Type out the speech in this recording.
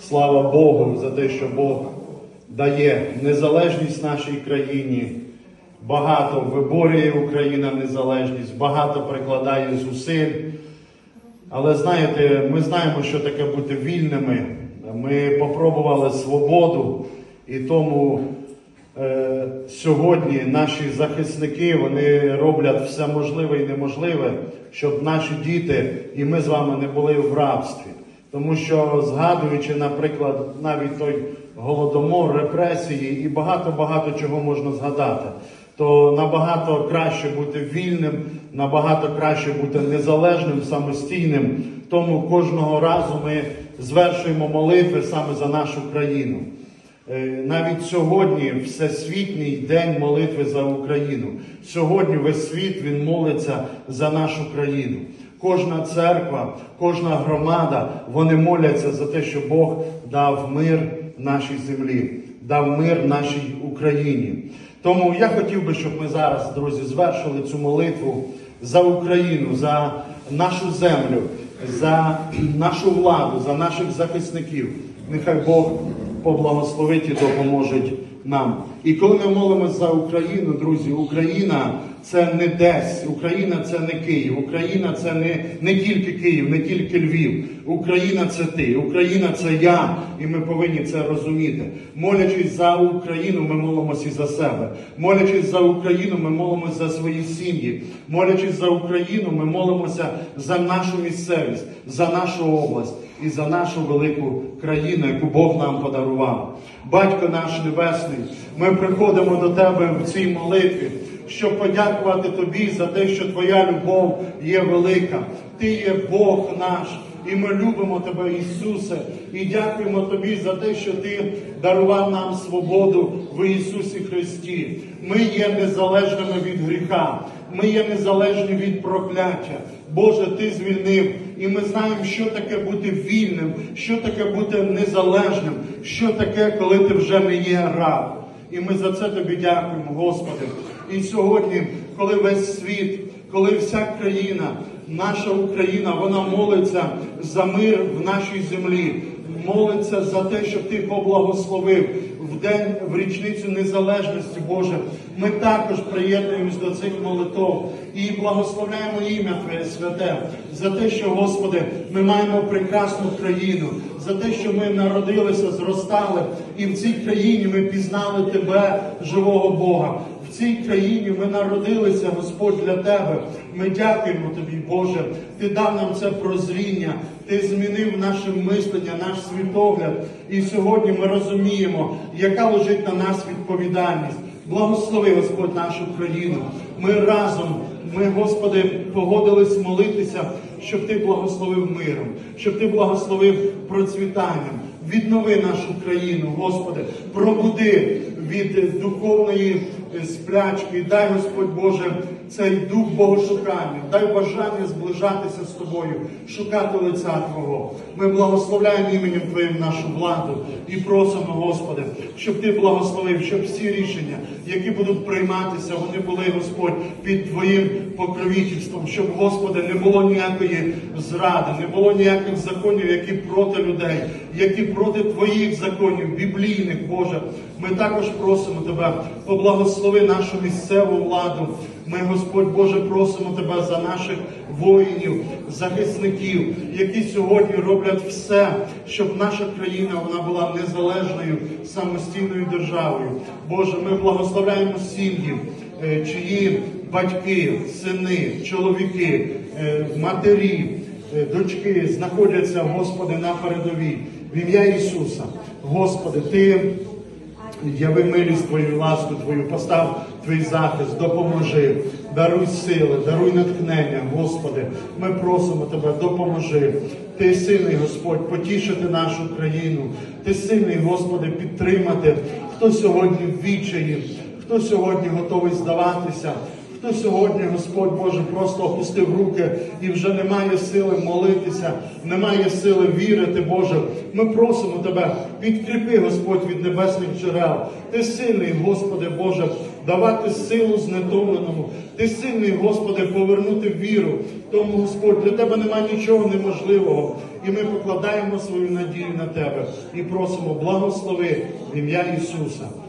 Слава Богу за те, що Бог дає незалежність нашій країні. Багато виборює Україна незалежність, багато прикладає зусиль. Але знаєте, ми знаємо, що таке бути вільними. Ми попробували свободу, і тому е, сьогодні наші захисники вони роблять все можливе і неможливе, щоб наші діти і ми з вами не були в рабстві. Тому що згадуючи, наприклад, навіть той голодомор, репресії і багато-багато чого можна згадати, то набагато краще бути вільним, набагато краще бути незалежним, самостійним. Тому кожного разу ми звершуємо молитви саме за нашу країну. Е, Навіть сьогодні Всесвітній день молитви за Україну. Сьогодні весь світ він молиться за нашу країну. Кожна церква, кожна громада, вони моляться за те, що Бог дав мир нашій землі, дав мир нашій Україні. Тому я хотів би, щоб ми зараз, друзі, звершили цю молитву за Україну, за нашу землю, за нашу владу, за наших захисників. Нехай Бог поблагословить і допоможе нам. І коли ми молимося за Україну, друзі, Україна це не десь, Україна це не Київ, Україна це не, не тільки Київ, не тільки Львів. Україна це ти, Україна це я, і ми повинні це розуміти. Молячись за Україну, ми молимося і за себе. Молячись за Україну, ми молимося за свої сім'ї. Молячись за Україну, ми молимося за нашу місцевість, за нашу область і за нашу велику країну, яку Бог нам подарував. Батько наш Небесний, ми приходимо до Тебе в цій молитві, щоб подякувати Тобі за те, що Твоя любов є велика. Ти є Бог наш. І ми любимо Тебе, Ісусе, і дякуємо Тобі за те, що Ти дарував нам свободу в Ісусі Христі. Ми є незалежними від гріха, ми є незалежні від прокляття. Боже, Ти звільнив, і ми знаємо, що таке бути вільним, що таке бути незалежним, що таке, коли ти вже не є раб. І ми за це тобі дякуємо, Господи. І сьогодні, коли весь світ, коли вся країна, наша Україна, вона молиться за мир в нашій землі, молиться за те, щоб ти поблагословив в день в річницю незалежності, Боже. Ми також приєднуємось до цих молитов і благословляємо ім'я Твоє святе за те, що, Господи, ми маємо прекрасну країну, за те, що ми народилися, зростали, і в цій країні ми пізнали Тебе, живого Бога. Цій країні ми народилися, Господь, для Тебе. Ми дякуємо Тобі, Боже. Ти дав нам це прозріння, Ти змінив наше мислення, наш світогляд. І сьогодні ми розуміємо, яка лежить на нас відповідальність. Благослови, Господь, нашу країну. Ми разом, ми, Господи, погодились молитися, щоб Ти благословив миром, щоб Ти благословив процвітанням. Віднови нашу країну, Господи, пробуди від духовної сплячки. Дай, Господь Боже, цей дух богошукання, дай бажання зближатися з Тобою, шукати лиця Твого. Ми благословляємо іменем Твоїм нашу владу і просимо, Господи, щоб Ти благословив, щоб всі рішення, які будуть прийматися, вони були, Господь, під Твоїм покровительством, щоб, Господи, не було ніякої зради, не було ніяких законів, які проти людей, які проти Твоїх законів, біблійних, Боже. Ми також просимо Тебе, поблагослови нашу місцеву владу. Ми, Господь Боже, просимо Тебе за наших воїнів, захисників, які сьогодні роблять все, щоб наша країна вона була незалежною самостійною державою. Боже, ми благословляємо сім'ї, е, чиї батьки, сини, чоловіки, е, матері, е, дочки знаходяться, Господи, на передовій. В ім'я Ісуса, Господи, Ти. Яви милість Твою, ласку Твою, постав Твій захист, допоможи, даруй сили, даруй натхнення, Господи. Ми просимо Тебе, допоможи. Ти сильний, Господь, потішити нашу країну. Ти сильний, Господи, підтримати, хто сьогодні в відчаї, хто сьогодні готовий здаватися, хто сьогодні, Господь Боже, просто опустив руки і вже немає сили молитися, немає сили вірити, Боже. Ми просимо Тебе, підкріпи, Господь, від небесних джерел. Ти сильний, Господи Боже, давати силу знедоленому. Ти сильний, Господи, повернути віру. Тому, Господь, для Тебе немає нічого неможливого. І ми покладаємо свою надію на Тебе і просимо благослови в ім'я Ісуса.